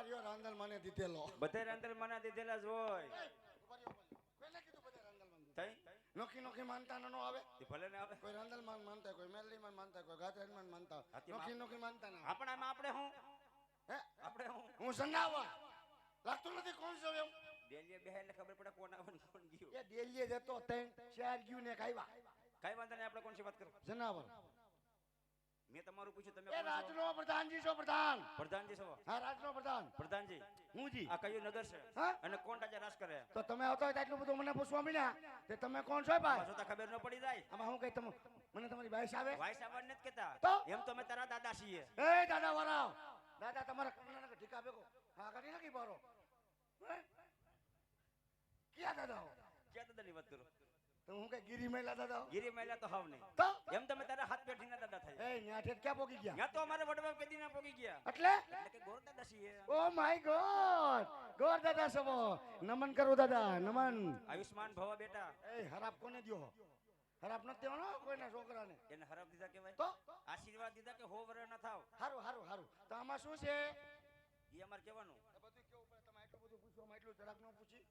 આ રહ્યો મને દીધેલો. બધા અંદર મને દીધેલા જ હોય. કોઈને કીધું બધા રાંદલ મને થઈ નોખી નોખી માનતા ન આવે. ભલે ને આવે. કોઈ રાંદલ માન માનતા કોઈ મેલડી માન માનતા કોઈ ગાત્રાજ માન માનતા. નોખી નોખી માનતા ના. આપણા હું? હે? આપણે હું? હું સંડાવા. લાગતું નથી કોણ છો એમ ડેલીએ બેહે એટલે ખબર પડે કોણ આવે કોણ ગયું. એ ડેલીએ જતો ત્રણ ચાર ગયું ને કાયવા કઈ વાંધો નહીં આપણે કોણસી વાત કરો? જનાવર. મેં તમારું પૂછ્યું તમે એ રાજનો પ્રધાનજી છો પ્રધાન. પ્રધાનજી છો? હા રાજનો પ્રધાન. પ્રધાનજી. હું જી આ કયું નગર છે? અને કોણ રાજા રાજ કરે? તો તમે આવતા હોય એટલું બધું મને પૂછવા મળ્યા તે તમે કોણ છો ભાઈ? જોતા ખબર ન પડી જાય. આમાં હું કઈ તમે મને તમારી ભાઈ આવે? વાઈસ આવવા નથી કેતા તો? એમ તો અમે તારા દાદા છીએ. એ દાદા વરાવ. દાદા તમારા કમલાના ઠીકા ભેગો? હા કરી નાખી બારો ક્યાં દાદા હો? ક્યાં દાદાની વાત કરો? તો હું કે ગીરી મહિલા દાદા? ગીરી મહિલા તો હાવ નહીં. તો? એમ તમે તારા હાથ બેઠીને દાદા થાય. એ ન્યા ઠેઠ ક્યાં પોગી ગયા. ન્યા તો અમારે વડવા પેદી ના પોગી ગયા. એટલે? એટલે કે ગોર દાદા છીએ. Oh my God! ગોર દાદા સબો નમન કરો દાદા નમન. આયુષ્માન ભવા બેટા. એ હરાપ કોને દયો? હરાપ નથી દેવાનો કોઈના છોકરાને. એને હરાબ દીધા કેવાય તો? આશીર્વાદ દીધા કે હો વર ન થાવ? હારું હારું હારું. તો આમાં શું છે? એ અમારે કહેવાનું. આ બધું કેવું પડે? તમે એટલું બધું પૂછવામાં એટલું જરાક ન પૂછી.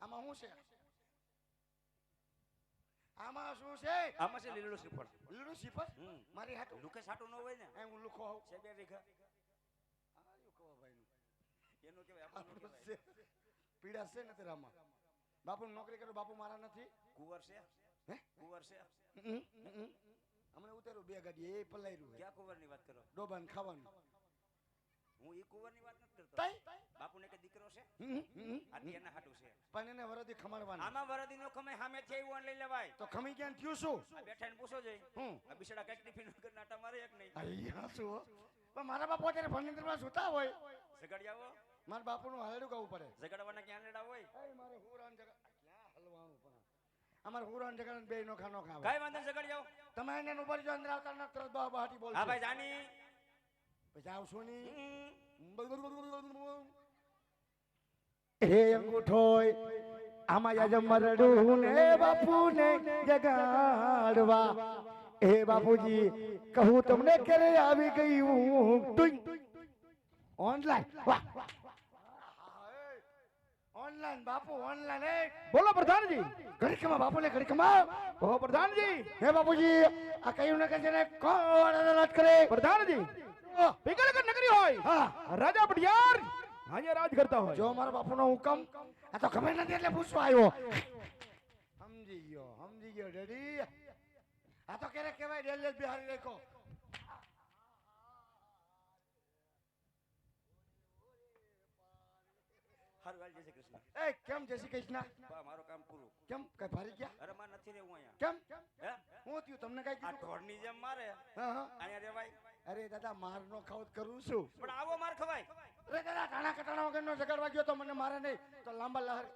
આમાં શું છે? આમાં શું છે? આમાં છે લીલું શ્રીફળ. લીલું શ્રીફળ. મારી હાટું? લુકે સાટું ન હોય ને. હું લુખો હોઉં. છે બે વીઘા આર્યું કહો ભાઈનું. એનું કહેવાય આપણું છે. પીડા છે ને તેરામાં બાપુ નોકરી કરો બાપુ મારા નથી. કુંવર છે? હે? કુંવર છે. હમણાં ઉતાર્યું બે ગાડી એ પલાયરું ક્યાં કુંવરની વાત કરો? ડોબાન ખાવાનું. હું ઈ કુંવરની વાત નથી કરતો. બાપુને કે દીકરો છે? હમ, હમ. આ તી એના હાટું છે. પણ એને વરદી ખમાડવાનું. આમાં વરદી નો ખમે સામે છે એવું લઈ લેવાય. તો ખમી ક્યાં થયું શું? બેઠા ને પૂછો જઈ. હું આ બિસડા કંઈક ટિફિન વગર નાટા મારે એક નહીં. અહીંયા શું? પણ મારા બાપુ અત્યારે ફર્નિચરમાં સુતા હોય. સગડિયાઓ મારા બાપુનું હાલડું ગાવું પડે. ઝઘડવાના ક્યાં લેડા હોય? મારે હુરાન જગા ક્યાં હલવાનું પણ? અમાર હુરાન જગા બે નોખા નોખા કઈ વાંધો ઝઘડ જાવ તમે એને ઉપર જો અંદર આવતા ન તરત બા બહાટી બોલ હા ભાઈ જાની. પછી આવશો ની હમ. હે અંગૂઠોય આમાં યાજ મરડું ને બાપુ ને જગાડવા હે બાપુજી કહું તમને ક્યારે આવી ગયું ટુઈ ઓનલાઈન વાહ ઓનલાઈન બાપુ ઓનલાઈન એ બોલો પ્રધાનજી ઘડીકમાં બાપુને ઘડીકમાં ઓહો પ્રધાનજી હે બાપુજી આ કયું ને કે છે ને કોણ અદાલત કરે પ્રધાનજી ઓહ, પિંગલગઢ નગરી હોય હા રાજા પટિયાર આજે રાજ કરતા હોય જો મારા બાપુનો હુકમ આ તો ખબર નથી એટલે પૂછવા આવ્યો સમજી ગયો સમજી ગયો ડેડી આ તો ક્યારેક કહેવાય રેલવે બિહારી રેખો હારું હાલ જય શ્રી કૃષ્ણ એ કેમ જય શ્રી કૃષ્ણ બા, મારું કામ પૂરું કેમ કઈ ફારી ગયા અરે મારે નથી રહેવું અહીંયા કેમ હે હું થયું તમને કઈ આ કીધું ઢોરની જેમ મારે હા હા અહીંયા રેવાય અરે દાદા માર નો ખાવ કરું છું. પણ આવો માર ખવાય. અરે દાદા ટાણા કટાણા વગર નો જગાડવા વાગ્યો તો મને મારે નહીં. તો લાંબા લહર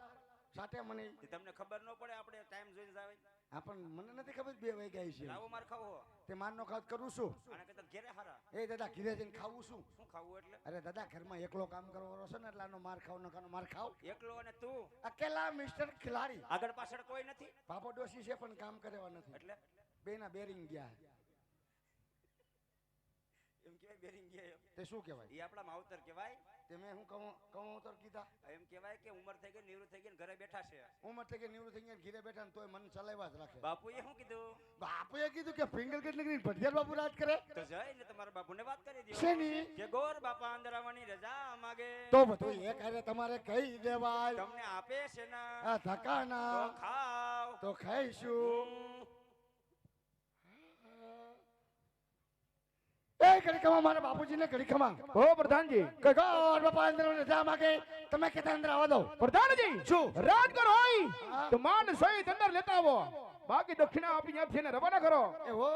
સાથે મને તમને ખબર ન પડે આપણે ટાઈમ જોઈને આવે. હા પણ મને નથી ખબર બે વાગ્યા છે આવો માર ખાવો તે માર નો ખાવ કરું છું. આના કરતા ઘેરે હારા. એ દાદા ઘીરે જઈને ખાવું છું. શું ખાવું એટલે? અરે દાદા ઘરમાં એકલો કામ કરવાનો છે ને એટલે આનો માર ખાવ નકાનો માર ખાવ. એકલો અને તું? અકેલા મિસ્ટર ખિલાડી. આગળ પાછળ કોઈ નથી? પાપો ડોસી છે પણ કામ કરવા નથી. એટલે? બે ના બેરિંગ ગયા. એમ કહેવાય બેરિંગ ગયા એમ. તે શું કહેવાય? એ આપણા માવતર કહેવાય. તે મેં હું કહું કહું કીધા. એમ કહેવાય કે ઉંમર થઈ ગઈ નિવૃત્ત થઈ ગઈ ઘરે બેઠા છે. ઉંમર થઈ ગઈ નિવૃત્ત થઈ ગઈ ઘરે બેઠા ને તોય મને ચલાવ્યા જ રાખે. બાપુએ શું કીધું? બાપુએ કીધું કે ફિંગર કેટલી કરી ભટિયાર બાપુ રાત કરે. તો જઈને તમારા બાપુને વાત કરી દો શેની? કે ગોર બાપા અંદર આવવાની રજા માગે. તો બધું એ હારે તમારે કહી દેવાય. તમને આપે છે ના. આ ધકાના તો ખાવ તો ખાઈશું. એ ઘડીકમાં મારા બાપુજીને ઘડીકમાં ઓહો પ્રધાનજી. કે બાપા અંદર રજા માગે. તમે કેતા અંદર આવવા દો. પ્રધાનજી શું? રાજ કરો હોય તો માન સહિત અંદર લેતા આવો. બાકી દક્ષિણા આપી જ્યાં છે ને રવાના કરો. એ હો.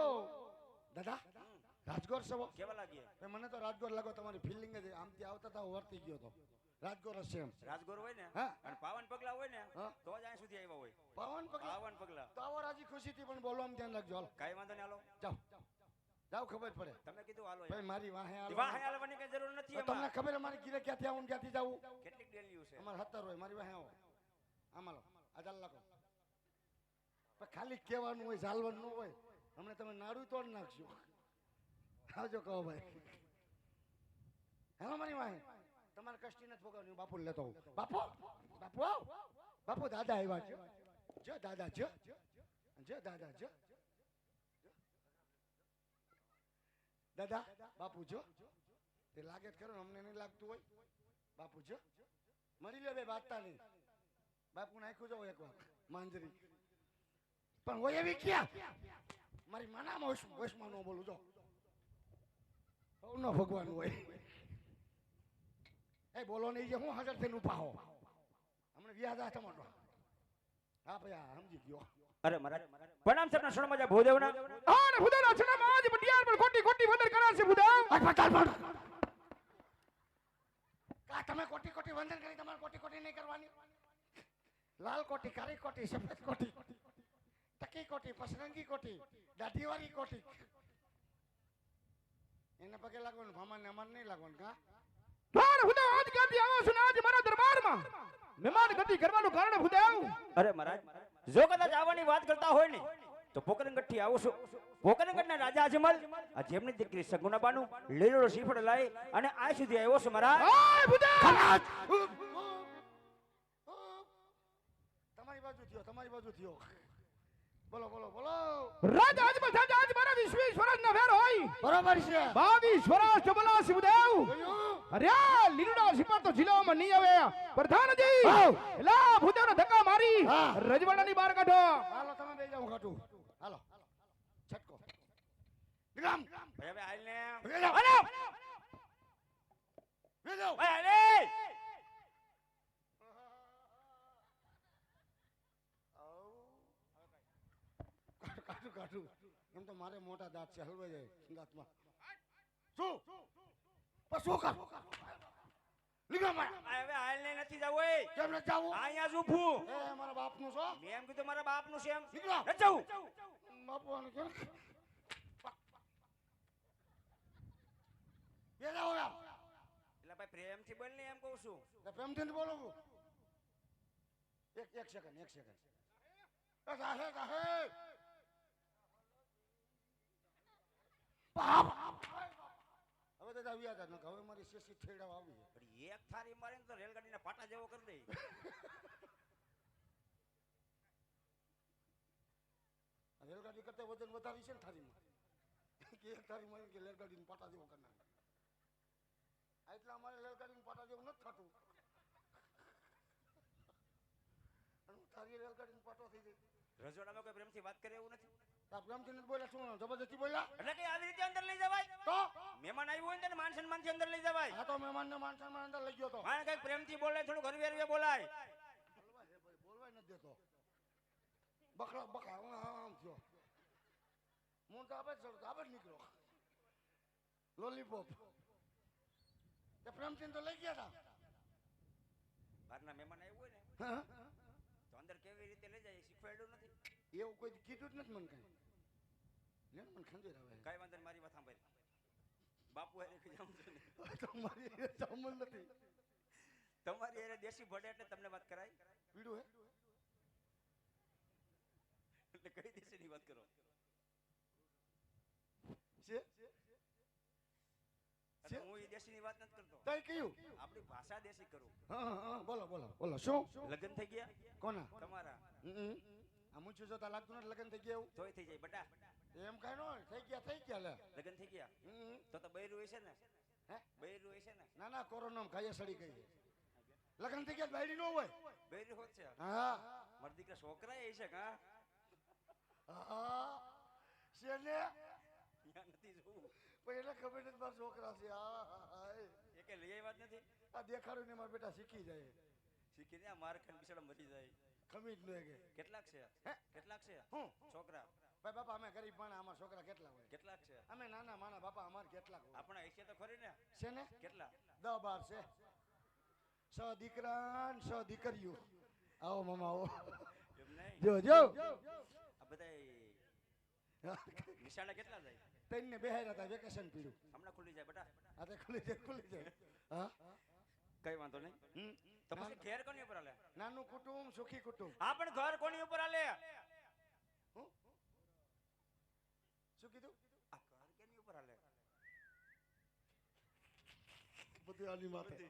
દાદા રાજગોર સવો. કેવા લાગ્યા? મને તો રાજગોર લાગો તમારી ફિલિંગ જ આમથી આવતા તા વર્તી ગયો તો. રાજગોર હશે એમ. રાજગોર હોય ને? અને પાવન પગલા હોય ને તો જ અહીં સુધી આવ્યા હોય. પાવન પગલા? પાવન પગલા. તો આવો રાજી ખુશીથી પણ બોલવામાં ધ્યાન રાખજો. હાલો. કાંઈ વાંધો નહીં હાલો. જાઓ. જાઓ ખબર પડે. તમે કીધું હાલો ભાઈ મારી વાહે હાલો. વાહે હાલવાની કઈ જરૂર નથી તમને ખબર અમારી ગીરે ક્યાંથી આવું ક્યાંથી જવું? કેટલી ડેલીઓ છે. અમારે હતર હોય મારી વાહે આવો. આમાં આ જાલ લાગો પણ ખાલી કહેવાનું હોય ઝાલવાનું ન હોય. હમણાં તમે નાડું તોડ નાખશો આવજો કહો ભાઈ. હેલો મારી વાહે. તમારે કષ્ટી નથી ભોગવવાની બાપુ લેતો હું બાપુ? બાપુ બાપુ દાદા આવ્યા છે. જો દાદા જો. જો દાદા જો. દાદા, બાપુ જો. તે લાગે જ ખરું અમને નહીં લાગતું હોય. બાપુ જો. મરી લે બે બાતતા નહીં બાપુ નાખ્યું જો એક વાર. માંજરી. પણ હોય એવી ક્યાં? મારી માનામાં વશ- વશમાં ન બોલું, જો. ન ભગવાન હોય. એ બોલો નહીં જે હું હાજર થઈને ઊભા હો. હમણાં વ્યાજ આ તમારો હા ભાઈ, હા, સમજી ગયો. અરે મહારાજ પ્રણામ સરના શરણમાં જા ભૂદેવના. હા ને ભૂદેવના છેડામાં આજ બટિયાર પર ખોટી ખોટી વંદન કરાર છે ભૂદેવ. આ પતાલ પણ કા તમે કોટી કોટી વંદન કરી તમારે કોટી કોટી નહીં કરવાની. લાલ કોટી કાળી કોટી સફેદ કોટી ટકી કોટી પસરંગી કોટી દાઢીવાળી કોટી એને પગે લાગવાનું ભામાને અમાર નહીં લાગવાનું કા? હા ને આજ ક્યાંથી આવ્યો છું આજ મારા દરબારમાં. મહેમાન ગતિ કરવાનું કારણ ભૂદેવ. અરે મહારાજ જો કદાચ આવવાની વાત કરતા હોય ને તો પોકરણગઢથી આવું છું પોકરણગઢના રાજા અજમલ આ જેમની દીકરી સગુણાબાનું લીલો શ્રીફળ લાઈ અને આ સુધી આવ્યો છે મારા તમારી બાજુ થયો તમારી બાજુ થયો. બોલો બોલો બોલો. રાજા આજ બધા આજ મારા વિશ્વી સ્વરાજના વેર હોય. બરોબર છે. બાવી સ્વરાજ ચબલા શિવદેવ? અરે લીલડા સિપાર તો જિલ્લામાં નહીં આવે. પ્રધાનજી. એલા ભૂદેવને ધક્કા મારી. હા. રજવાડાની બહાર કાઢો. હાલો તમે બે જાઓ ખાટું હાલો. છટકો. વિરામ ભાઈ હવે હાલ ને બે જાઓ હાલો બે જાઓ ભાઈ હાલે કાઢું. એમ તો મારે મોટા દાંત છે હલવાઈ જાય દાંતમાં શું? પણ શું કરું લીધો મારા. હવે હાલ ને નથી જાવ એ. કેમ જાવું? અહીંયા જ ઊભું. એ મારા બાપનું છો મેં એમ કીધું મારા બાપનું છે એમ. નીકળો. નથી જવું. બાપુ આને કેમ? બે જાઓ એટલે ભાઈ પ્રેમથી બોલ ને એમ કહું છું. પ્રેમથી બોલો છું એક એક સેકન્ડ એક સેકન્ડ એ જાહે હવે તો આવ્યા હતા હવે મારી શેષી ઠેડા આવી પણ એક થારી મારે તો રેલગાડીના પાટા જેવો કરી દે. રેલગાડી કરતા વજન વધારી છે ને થારીમાં કે એક થારી મારી કે રેલગાડીને પાટા જેવો કરી નાખે? આ એટલા અમારે રેલગાડીને પાટા જેવું નથી થતું. અને હું થારી રેલગાડીને પાટો થઈ જાય. રજોડામાં કોઈ પ્રેમથી વાત કરે એવું નથી? નથી બોલ્યા શું જબરદસ્તી બોલ્યા? એટલે કે આવી રીતે અંદર લઈ જવાય? તો? મહેમાન આવ્યું હોય ને માન સન્માનથી અંદર લઈ જવાય. આ તો મહેમાનને માન સન્માન અંદર લઈ ગયો તો. મારે કંઈક પ્રેમથી બોલે થોડું ઘર વેરવે બોલાય. બોલવાય નથી દેતો. બકરા બકરા આમ આમ થયો. હું તો જ ચડતો આબે જ નીકળ્યો લોલીપોપ. તે તો લઈ ગયા હતા બહારના મહેમાન આવ્યું હોય ને હા? તો અંદર કેવી રીતે લઈ જાય શીખવાડ્યું નથી. એવું કોઈ કીધું જ નથી મને કઈ. લે મને ખંજર આવે કઈ વાંધો મારી વાત સાંભળ. બાપુ હારે જાઉં છું ને. તમારી સાંભળ નથી. તમારી હારે દેશી ભડે એટલે તમને વાત કરાય? પીડું હે? એટલે કઈ દેશીની વાત કરો? છે? હું એ દેશીની વાત નથી કરતો. તઈ કયું? આપણી ભાષા દેશી કરું. હા હા, હા બોલો બોલો બોલો શું? લગ્ન થઈ ગયા? કોના? તમારા. હમ. આ મૂછું જોતા લાગતું નથી લગ્ન થઈ ગયા એવું? થઈ જાય બટા. એમ કઈ નો થઈ ગયા થઈ ગયા લે. લગ્ન થઈ ગયા? તો તો બૈરું હોય છે ને? હે? બૈરું હોય છે ને? ના ના કોરોના ખાઈએ સડી ગઈ લગ્ન થઈ ગયા બૈરી નો હોય? બૈરી હોત છે. હા. મારા દીકરા છોકરા એ છે કા હા? શેને? ત્યાં નથી જોવું. પણ ખબર નથી મારા છોકરા છે. હા એ. એ કે લઈ વાત નથી? આ દેખાડું ને મારા બેટા શીખી જાય. શીખીને આ માર ખાન બિચારા મરી જાય. ખમી જ ન કેટલાક છે? કેટલાક છે? હું? છોકરા? ભાઈ બાપા અમે ગરીબ પણ અમારા છોકરા કેટલા હોય? કેટલાક છે? અમે નાના માના બાપા અમાર કેટલાક હોય? આપણા હિસ્સે તો ખરી ને? છે ને? કેટલા? દસ બાર છે. છ દીકરા છ દીકરીઓ. આવો મામા આવો. જો જો. આ બધા નિશાળા કેટલા જાય? તઈને બેહાર્યા હતા વેકેશન પીડ્યું હમણાં ખુલી જાય બેટા. આ તો ખુલી જાય ખુલી જાય. હા? કઈ વાંધો નહીં. હમ. તો પછી ઘેર કોની ઉપર આલે? નાનું કુટુંબ સુખી કુટુંબ. હા પણ ઘર કોની ઉપર હાલે હું? શું કીધું? આ કર કેની ઉપર હાલે? બધી આની માથે.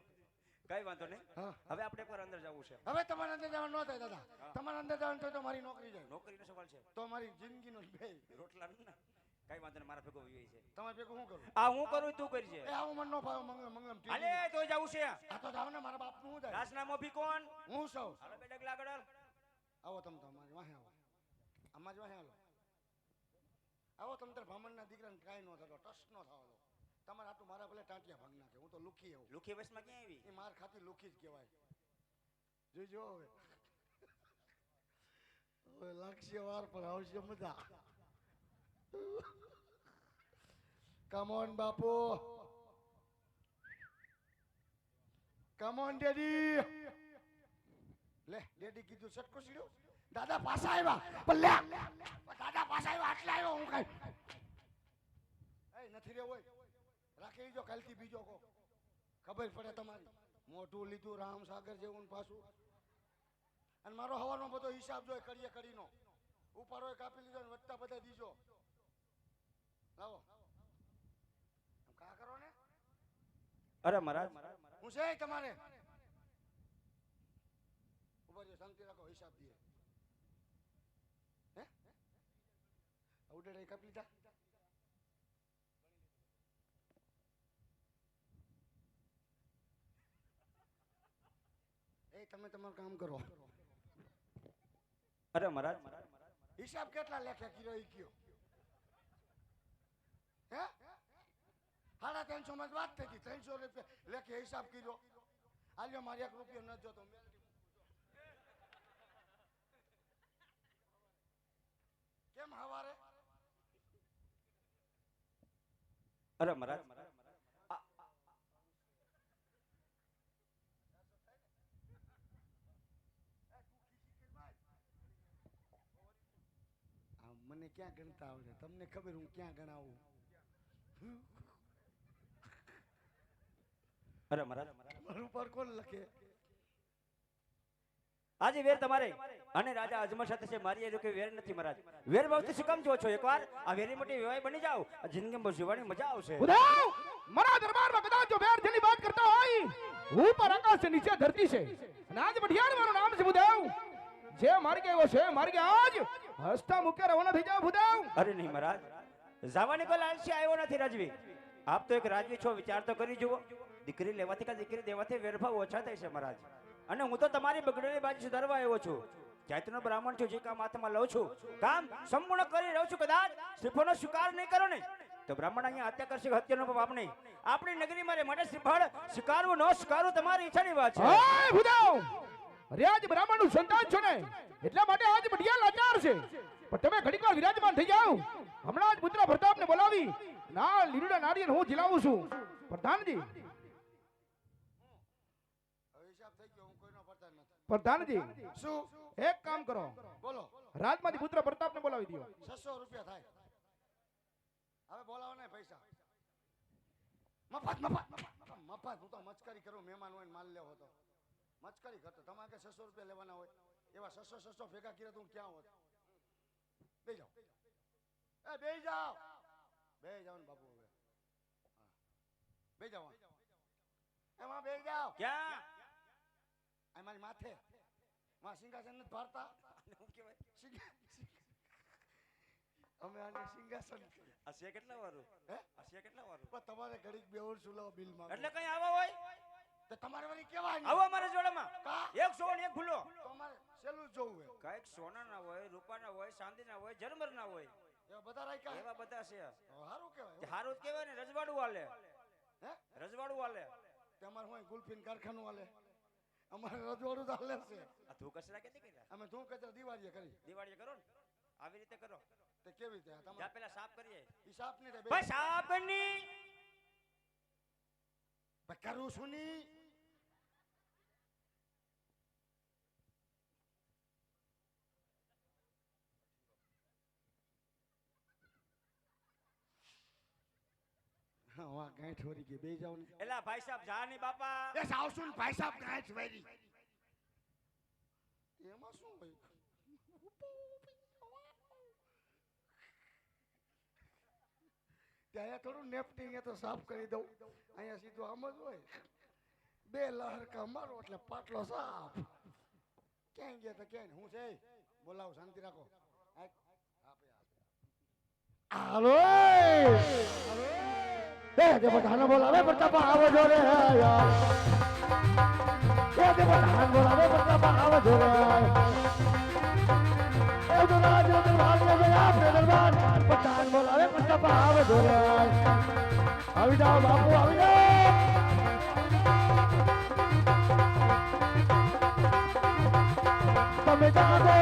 કઈ વાંધો નહીં. હવે આપણે એકવાર અંદર જવું છે. હવે તમારે અંદર જવાનું ન થાય દાદા. તમારે અંદર જવાનું થાય તો મારી નોકરી જાય. નોકરીનો સવાલ છે. તો મારી જિંદગીનો બે રોટલા ને કઈ વાંધો નહીં મારા ભેગો વિવેક છે. તમારે ભેગો શું કરું? આ હું કરું તું કરજે. એ આવું મન નો ભાવ મંગલમ મંગલમ અલે તો જવું છે. આ તો જાવ ને મારા બાપનું નું થાય રાસના ભી કોણ? હું સૌ. હાલો બે ડગલા આગળ. આવો તમ તમારી વાહે આવો. અમારી વાહે હાલો. આવો તમે તાર બ્રાહ્મણના દીકરાને કાંઈ ન થતો ટસ ન થવાનો તમારે આટલું મારા ભલે ટાંટિયા ભાગ નાખે હું તો લુખી આવું લુખી વસમાં ક્યાં આવી? એ માર ખાતી લુખી જ કહેવાય. જોઈજો હવે. હવે લાગશે વાર પર આવશે મજા. કમોન બાપુ. કમોન ડેડી લે ડેડી કીધું સટકો સીડ્યો? દાદા પાછા આવ્યા. પણ લે. દાદા પાછા આવ્યા આટલા આવ્યો હું કઈ. એ નથી રે હોય રાખી જો કાલથી બીજો કો ખબર પડે તમારી. મોઢું લીધું રામ સાગર જેવું પાછું. અને મારો હવાનો બધો હિસાબ જોઈએ કરીએ કરીનો. ઉપાડો કાપી લીધો ને વધતા બધા દીજો. લાવો. કા કરો ને? અરે મહારાજ. હું છે તમારે? ઊભા રહ્યો શાંતિ રાખો હિસાબ દીએ હે ઉડે કાપી લીધા. એ તમે તમારું કામ કરો. અરે મહારાજ. હિસાબ કેટલા લેખે કીધો ઈ કયો? હે? સાડા ત્રણસો માં વાત થઈ હતી ત્રણસો રૂપિયા લેખે હિસાબ કીધો આલ્યો મારે એક રૂપિયો ન જોતો કેમ હવારે અરે મહારાજ. મને ક્યાં ગણતા આવડે? તમને ખબર હું ક્યાં ગણાવું? અરે મહારાજ. મારું પર કોણ લખે? આજે વેર તમારે. અને રાજા અજમલ સાથે છે મારી એ લોકો વેર નથી મહારાજ. વેર ભાવથી શું કામ જો છો? એકવાર આ વેરી મોટી વિવાહ બની આ જિંદગીમાં જીવવાની મજા આવશે. મારા દરબારમાં કદાચ જો વેર જેની વાત કરતા હોય ઉપર આકાશ છે નીચે ધરતી છે. અને આજ બઢિયાર મારું નામ છે ભુદેવ. જે માર્ગે આવ્યો છે માર્ગે આજ હસતા મુકે રવાના થઈ જાવ ભુદેવ. અરે નહીં મહારાજ. જવાની કોઈ લાલસી આવ્યો નથી રાજવી. આપ તો એક રાજવી છો વિચાર તો કરી જુઓ. દીકરી લેવાથી કે દીકરી દેવાથી વેરભાવ ઓછા થાય છે મહારાજ. અને હું તો તમારી બગડેલી બાજુ સુધારવા આવ્યો છું. ચૈતન્ય બ્રાહ્મણ છું, જે કામ હાથમાં લઉં છું, કામ સંપૂર્ણ કરી રહ્યો છું, કદાચ શ્રીફળનો સ્વીકાર નહીં કરો ને. તો બ્રાહ્મણ અહીંયા હત્યા કરશે હત્યાનો પાપ નહીં આપણી નગરી મારે માટે શ્રીફળ સ્વીકારવું ન સ્વીકારવું તમારી ઈચ્છાની વાત છે. બ્રાહ્મણ અરે, આજ બ્રાહ્મણનું સંતાન છો ને? એટલા માટે આજ બઢિયા લાચાર છે. પણ તમે ઘડીકવાર વિરાજમાન થઈ જાઓ. હમણાં જ પુત્ર પ્રતાપને બોલાવી. ના લીલુડા નારિયેળ હું જીલાવું છું. પ્રધાનજી હવે હિસાબ થઈ ગયો હું કોઈનો પડતા નથી પ્રધાનજી શું? એક કામ કરો. બોલો. રાજમાંથી પુત્ર પ્રતાપને બોલાવી દો છસો રૂપિયા થાય. હવે બોલાવો ને પૈસા. મફત મફત મફત મફત હું તો મચકારી કરું મહેમાન હોય ને માલ લેવો તો. મચકારી કરતો તમારે કે છસો રૂપિયા લેવાના હોય? એવા છસો છસો ભેગા કર્યા તો હું ક્યાં હોત? બે જાઓ. એ બે જાઓ. બે જાઓ ને બાપુ હવે. બે જાઓ. એમાં બે જાઓ. ક્યાં? આ મારી માથે. માં સિંહાસન નથી ભારતા. કહેવાય? અમે આને સિંહાસન. આ છે કેટલા વારું હે? આ છે કેટલા વારું પણ તમારે ઘડીક બેવું છું લો બિલમાં એટલે કઈ આવા હોય? તો તમારે વળી કેવાય ને? આવો અમારા જોડામાં. એક સો એક ભૂલો. તો અમારે સેલું જોવું હે કંઈક સોના ના હોય રૂપા ના હોય ચાંદી ના હોય જરમર ના હોય. એવા બધા રાખ્યા એવા બધા છે. સારું કહેવાય. હારું કહેવાય ને રજવાડું હાલે. હે? રજવાડું હાલે. તમારે અમારે હોય ગુલફીન કારખાનું હાલે? અમારે રજવાડું તો હાલે છે. આ તું કચરા કેતી કર્યા અમે ધૂમ કચરા દિવાળીએ કરી દિવાળી કરો ને? આવી રીતે કરો. તે કેવી રીતે? આ જા તમારે પેલા સાફ કરીએ. ઈ સાપ નહીં થાય. ભાઈ સાપની બે કરું છું ની વાહ ગાંઠ વળી ગઈ. બે જાવ ને. એલા ભાઈ સાહેબ જા ની બાપા. એ સાવસુન ભાઈ સાહેબ ગાંઠ વળી. એમાં શું હોય? ત્યાં થોડું નેપટિંગ એ તો સાફ કરી દઉં. અહીંયા સીધું આમ જ હોય. બે લહરકા મારો એટલે પાટલો સાફ. ક્યાં ગયા તો ક્યાં હું છે? બોલાવો શાંતિ રાખો. હાલો. હાલો. બધાને બોલાવે પ્રતાપા આવો જો રે બધાને આવો જો આવો જો રે. આવી જાઓ બાપુ, આવી જાઓ. તમે જાગો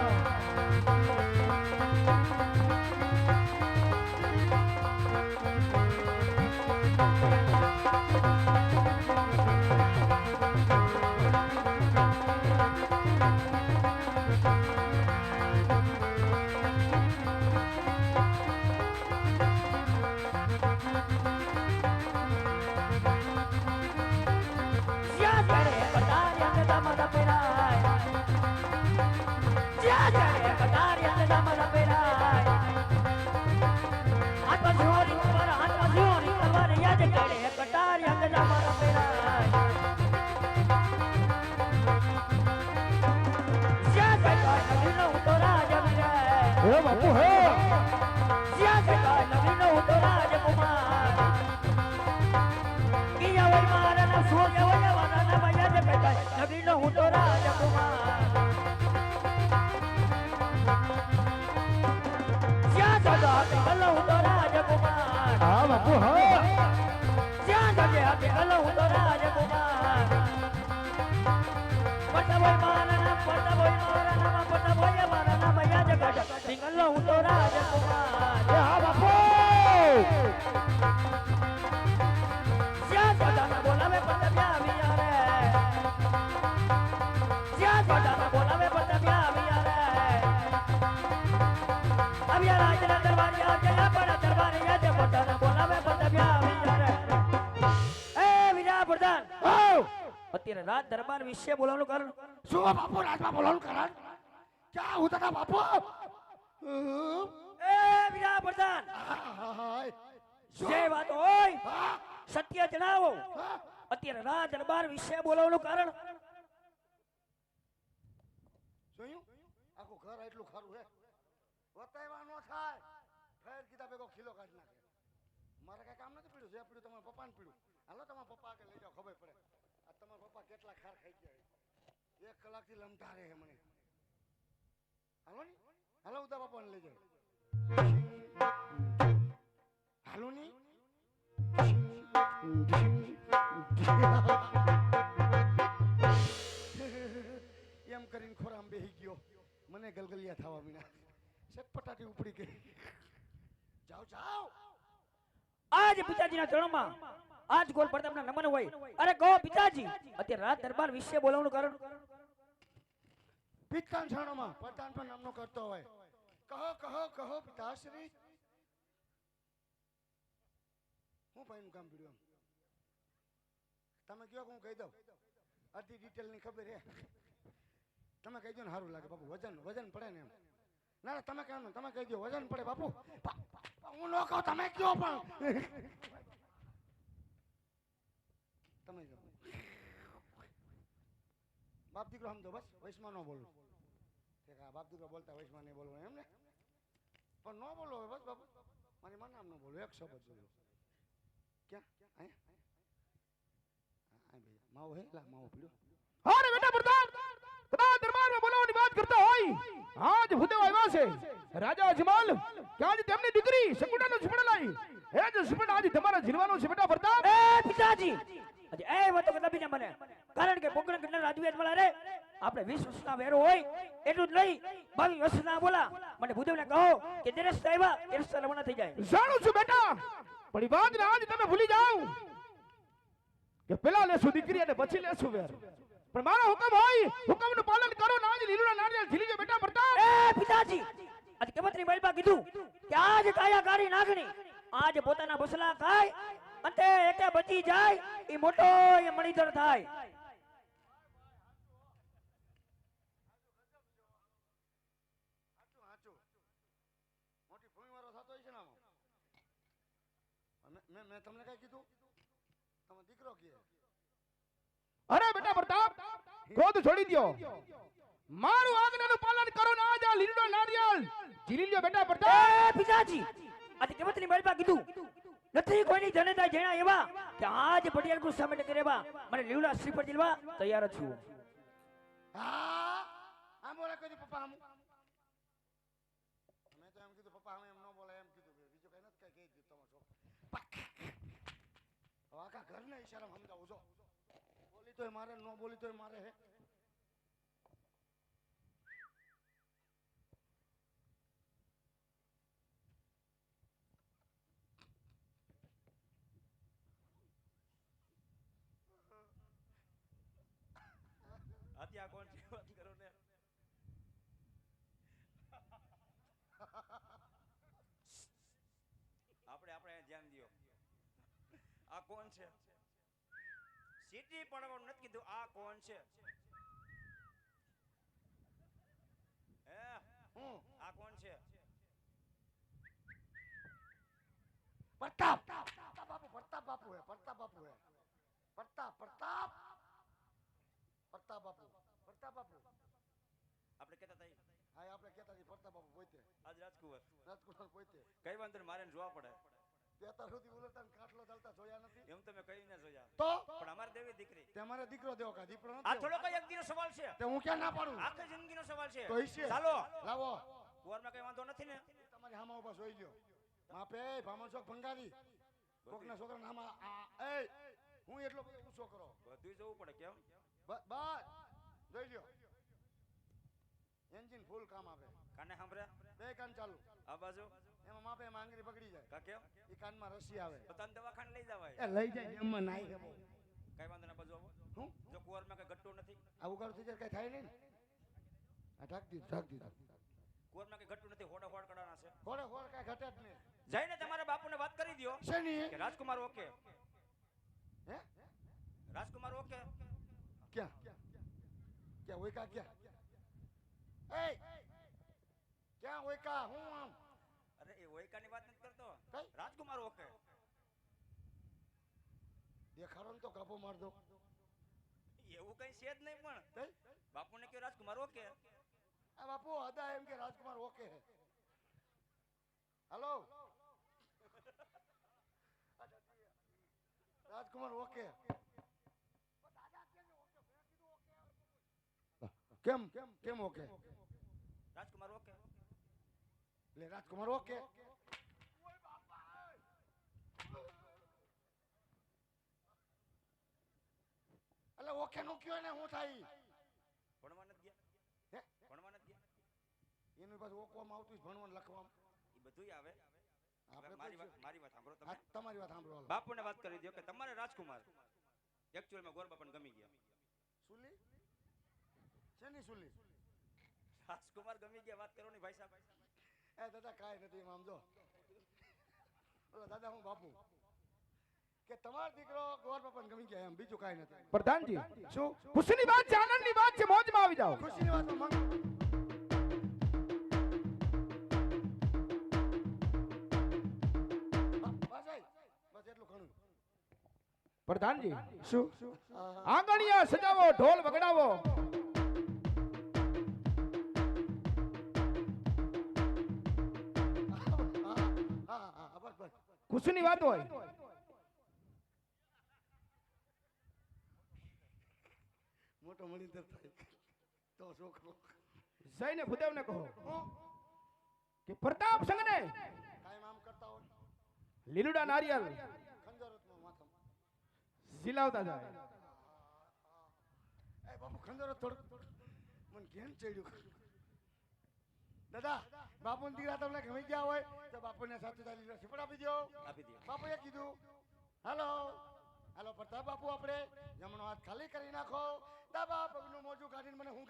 હે બાપુ હે જ્યાં જડે નવીનો તો રાજકુમાર કિયા વೈ મારા સૂર્ય વય વાના વય જ કટાય નવીનો હું તો રાજકુમાર જ્યાં જડે કલો હું તો રાજકુમાર હા બાપુ હા જ્યાં જડે હાથે કલો હું તો રાજકુમાર પટવય મારા પટવય મારા દરબાર વિશે બોલવાનું કારણ? શું બાપુ? રાજમાં બોલવાનું કારણ? ક્યાં હું તને બાપુ? એ બીજા પ્રધાન! જે વાત હોય સત્ય જણાવો. અત્યારે રાજ દરબાર વિશે બોલવાનું કારણ? જોયું? આખું ઘર એટલું ખરું હે? વતાયવા નો થાય. ફેર કીધા ભેગો ખીલો કાઢી નાખે. મારે કઈ કામ નથી પીડ્યું? જે પીડ્યું તમારા પપ્પાને પીડ્યું. હાલો તમારા પપ્પા આગળ લઈ જાઓ ખબર પડે. તમારા પપ્પા કેટલા ખાર ખાઈ ગયા. એક કલાકથી લમતા રહે મને. હાલો ને? હાલો ઉદા બાપાને લઈ જાઓ. હાલો ને? એમ કરીને ખોરામ બેહી ગયો. મને ગલગલિયા થવા મીના. સટપટાટી ઉપડી ગઈ. જાઓ જાઓ. આજ પિતાજીના ચરણમાં આજ ગોલ પ્રતાપના નમન હોય. અરે કહો પિતાજી. અત્યારે રાજ દરબાર વિશે બોલાવવાનું કારણ? પિતકાન છાણોમાં પણ નામનો કરતો હોય. કહો કહો કહો, પિતાશ્રી. હું ભાઈનું કામ પીડ્યું તમે કયો હું કહી દઉં. અડધી ડિટેલની ખબર હે. તમે કહી દો ને સારું લાગે બાપુ. વજન વજન પડે ને એમ. ના તમે કહેવાનું તમે કહી દો. વજન પડે બાપુ. હું ન કહું, તમે કયો પણ. તમે જો. બાપ દીકરો સમજો બસ વૈશ્વમાં ન બોલું કે આ બાપ દીકરો બોલતા વૈશ્વમાં નહીં બોલવું એમ ને? પણ ન બોલો હવે બસ બાપુ. મારી મને આમ ન બોલું એક શબ્દ બોલો. ક્યાં? અહીંયા? હા ભાઈ માવો હે? લા માવો પીડ્યો અરે બેટા પ્રતાપ કદાચ દરબારમાં બોલાવવાની વાત કરતા હોય. આજ ભૂદેવ આવ્યા છે. રાજા અજમલ કે આજ તેમની દીકરી શકુટાનો સુપડા લાવી એ જ સુપડા આજ તમારા જીરવાનો છે બેટા પ્રતાપ એ પિતાજી આજે એ વાતો કરતા બીજા મને. કારણ કે પોકરણ કેટલા રાજવી મળે રે આપણે 20 વર્ષના વેરો હોય એટલું જ નહીં 22 વર્ષના બોલા. મને ભૂદેવને કહો કે દેરસ આવ્યા દેરસ રવાના થઈ જાય. જાણું છું બેટા પણ ઈ વાત ને આજ તમે ભૂલી જાઓ કે પેલા લેશું દીકરી અને પછી લેશું વેર. પણ મારો હુકમ હોય હુકમનું પાલન કરો ના જ લીલુડા નારિયેલ ખીલી જો બેટા પ્રતાપ એ પિતાજી આજ કેમતની બળબા કીધું કે આજ કાયા કારી નાખણી આજ પોતાના બસલા ખાય અંતે એકે બચી જાય એ મોટો એ મણિધર થાય. મેં- તમને કઈ કીધું તમે દીકરો અરે બેટા પ્રતાપ ક્રોધ છોડી દ્યો. મારું આજ્ઞાનું પાલન કરો ને આજ લીલુડા નારિયેળ ઝીલી લ્યો બેટા પ્રતાપ. પિતાજી આજ કેમતની બળબા કીધું? નથી કોઈની જનતા જેણા એવા કે આજ પટિયાલ ગુસ્સા માટે કરેવા. મને લીવડા શ્રીફળ જીલવા તૈયાર છું. હા? આમ બોલા કોઈ પપ્પા આમ મેં તો એમ કીધું, પપ્પા આમ એમ ન બોલે એમ કીધું બીજું કઈ નથી, કઈ કીધું તમારો આખા ઘરને ઈશારામાં સમજાવું છો બોલી તોય મારે, ન બોલી તોય મારે હે. અત્યારે કોણ છે વાત કરો ને? આપણે આપણે ધ્યાન દો આ કોણ છે? સીટી પડવાનું નથી કીધું આ કોણ છે? હે? હું આ કોણ છે? પ્રતાપ! પ્રતાપ બાપુ પ્રતાપ બાપુ હે પ્રતાપ બાપુ હે. પ્રતાપ પ્રતાપ બાપુ પ્રતાપ બાપુ આપણે કહેતા હા આપણે કેતા છીએ ફરતા બાપુ પોતે. આજ રાજકુંવર. રાજકુમાર પોતે. કઈ વાંધો મારે જોવા પડે. તે સુધી ઉલટતા કાટલો ચાલતા જોયા નથી. એમ તમે કઈ ના જોયા. તો? પણ અમારે દેવી દીકરી. તે દીકરો દેવો કા દીકરો આ થોડો કઈ એકદીનો સવાલ છે. તે હું ક્યાં ના પાડું? આખી જિંદગીનો સવાલ છે. તો ઈ ચાલો. લાવો. કુંવરમાં કઈ વાંધો નથી ને? તમારી હામા ઊભા જોઈ લ્યો. માપે ભામણ ચોક ભંગારી. કોકના છોકરા નામા એ હું એટલો બધો ઊંચો કરો. બધું જોવું પડે કેમ? બસ જોઈ લ્યો. એન્જિન ફૂલ કામ આપે. કાને સાંભળ્યા? બે કાન ચાલુ. આ બાજુ? એમાં માપે એમાં આંગળી પકડી જાય. કા કેમ? એ કાનમાં રસી આવે. તો તને દવાખાને લઈ જવાય. એ લઈ જાય એમાં નાઈ હે કઈ વાંધો ના બાજુ આવો. હું? જો કુંવરમાં કઈ ગટ્ટો નથી. આવું ઉગાડ થઈ જાય કઈ થાય નહીં આ ઢાક દીધું ઢાક દીધું. કુંવરમાં કઈ ઘટતું નથી હોડા હોડ કડાના છે. હોડે હોડ કઈ ઘટે જ નહીં. જઈને તમારા બાપુને વાત કરી દ્યો શેની કે રાજકુમાર ઓકે. હે? રાજકુમાર ઓકે? ક્યાં? ક્યાં? હોય કા ક્યાં? એ ક્યાં હોય કા હું આમ? અરે એ ઓયકાની વાત નથી કરતો. કઈ? રાજકુમાર ઓકે દેખાડો ને તો કાપો માર દો. એવું કઈ છે જ નહીં પણ. કઈ? બાપુને કયો રાજકુમાર ઓકે આ બાપુ હદા એમ કે રાજકુમાર ઓકે હે હાલો? રાજકુમાર ઓકે કેમ? કેમ? ઓકે રાજકુમાર ઓકે લે રાજકુમાર ઓકે એટલે ઓકે નું કયો ને હું થાય ભણવા નથી ગયા હે ભણવા નથી ગયા એનું પાછું ઓકવામાં આવતું જ ભણવાનું લખવામાં એ બધુંય આવે મારી વાત મારી વાત સાંભળો તમે તમારી વાત સાંભળો. બાપુને વાત કરી દો કે તમારે રાજકુમાર એકચ્યુઅલમાં ગોરબાપાને ગમી ગયા સુલી શેની સુલી રાજકુમાર ગમી ગયા વાત કરો ને ભાઈ સાહેબ એ દાદા કાંઈ નથી આમ જો દાદા હું બાપુ. કે તમારો દીકરો ગોર બાપાને ગમી ગયા એમ બીજું કાંઈ નથી. પ્રધાનજી શું? ખુશીની વાત છે આનંદની વાત છે મોજમાં આવી જાઓ. ખુશીની વાત પ્રધાનજી શું? આંગણિયા સજાવો ઢોલ વગડાવો. ખુશીની વાત હોય. મોટો મણીધર થાય. તો છોકરો. જઈને ભૂદેવને કહો કે પ્રતાપ સંગને કાયમ આમ કરતા હોય. લીલુડા નારિયેલ ખંજર હતું માથામાં. ઝીલાવતા જાય. એ બાપુ ખંજર થોડું મને કેમ ચડ્યું. દાદા બાપુ દીકરા તમને ગમી ગયા હોય તો બાપુને સાથે તારી લીલો સિપડ આપી દો આપી દો બાપુએ કીધું હાલો. હાલો પ્રતાપ બાપુ આપણે જમણો હાથ ખાલી કરી નાખો. દાબા પગનું મોજું કાઢીને મને હું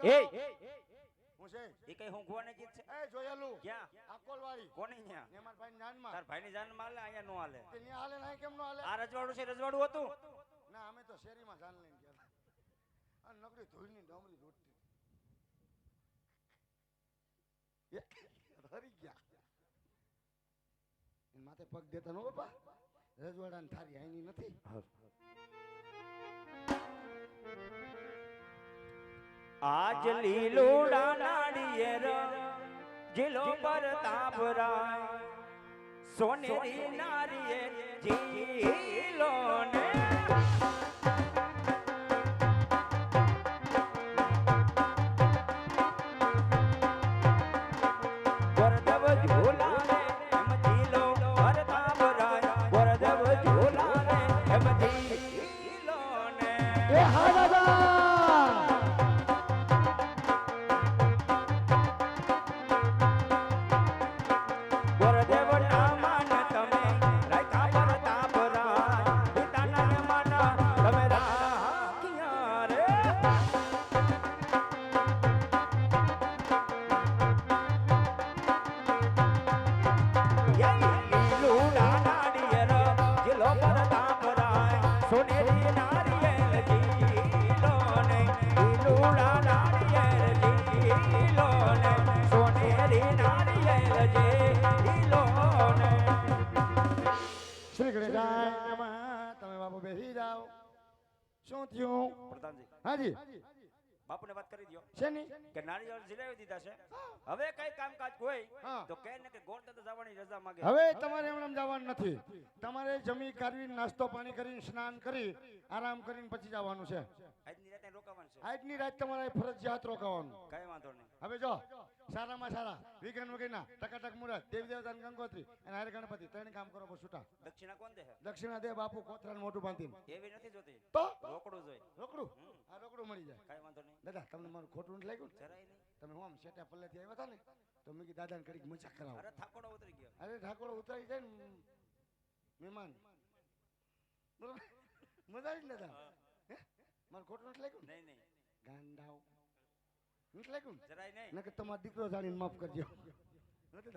હું છે? એ કઈ હું ગોવાની ચીજ છે? એ જોયેલું. ક્યાં? આકોલવાળી. કોની ન્યા? ને મારા ભાઈ જાનમાં તાર ભાઈની જાનમાં હાલે અહીંયા નો હાલે. તે ન્યા હાલે ના કેમ નો હાલે? આ રજવાડું છે રજવાડું હતું? ના અમે તો શેરીમાં જાન લઈને ગયા આ નકરી ધૂળની ડમરી રોટતી એ, હરી ગયા. માથે પગ દેતા નો બાપા. રજવાડાને થારી આઈની નથી. આજ લીલુડા નાળિયેર જિલો પર તાપરા સોનેરી નારિયેર જીલો ને પ્રધાનજી હાજી. બાપુને વાત કરી દો શેની? કે નારિયેળ જીલાવી દીધા છે. હવે કઈ કામકાજ હોય. તો કહે ને કે ગોળ દાદા જવાની રજા માંગે. હવે તમારે એમનેમ જવાનું નથી. તમારે જમી કરવી નાસ્તો પાણી કરીને સ્નાન કરી આરામ કરીને પછી જવાનું છે. આજની રાતે રોકાવાનું છે. આજની રાત તમારે ફરજિયાત રોકાવાનું. કઈ વાંધો નહીં. હવે જો. સારામાં સારા વિઘન વગેરેના ટકાટક મુરત. દેવી દેવતા ગંગોત્રી. અને હરે ગણપતિ. ત્રણ કામ કરો છૂટા. દક્ષિણા કોણ દે? દક્ષિણા દે બાપુ કોથરા મોટું બાંધી એવી નથી જોતી. તો? રોકડું જોઈ. રોકડું? આ રોકડું મળી જાય. કઈ વાંધો નહીં. દાદા તમને મારું ખોટું નથી લાગ્યું જરાય નહીં. તમે હું આમ શેટા પલ્લેથી આવ્યા હતા ને તો મેં કીધું દાદાને કરી મજાક કરાવો. અરે ઠાકોડો ઉતરી ગયો. અરે ઠાકોડો ઉતરી જાય ને મહેમાન. બરોબર? મજા આવી ને દાદા? હે? મારું ખોટું નથી લાગ્યું નહીં નહીં. ગાંડાઓ. નથી લાગ્યું જરાય નહીં. નકર તમારો દીકરો જાણીને માફ કરજો. નથી